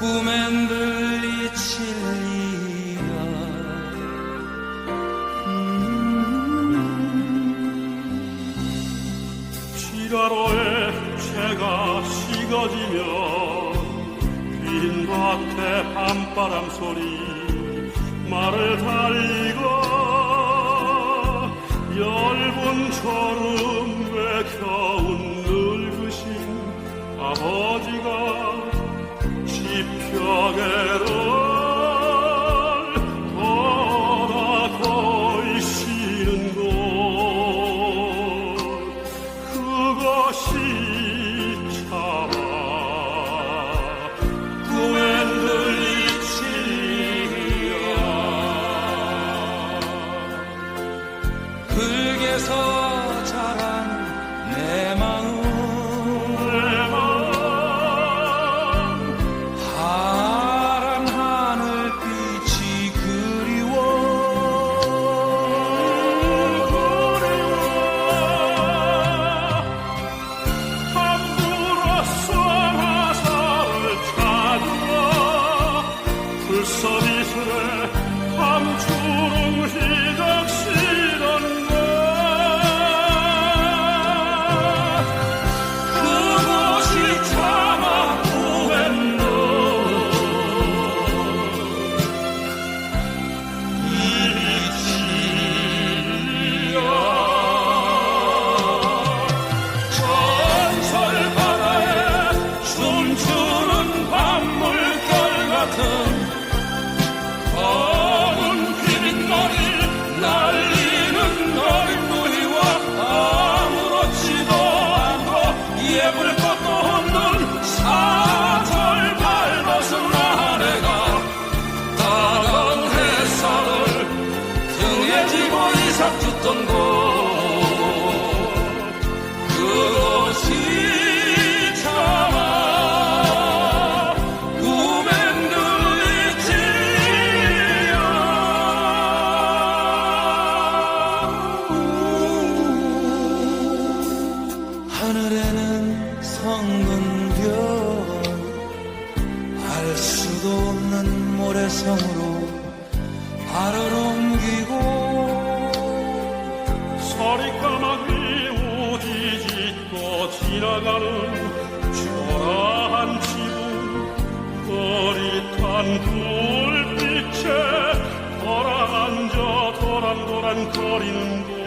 꿈엔 들리칠 리라 지가로에 채가 식어지며 빈 밭에 밤바람 소리 말을 달리고 얇은 졸음. 외겨 흙에서 자란 내 마음 불서비스레 함주름 휘적시 하늘에는 성근별. 알 수도 없는 모래성으로 발을 옮기고 서리까마귀 우지짓고 지나가는 초라한 지붕 거릿한 불빛에 돌아앉아 도란도란 거리는 곳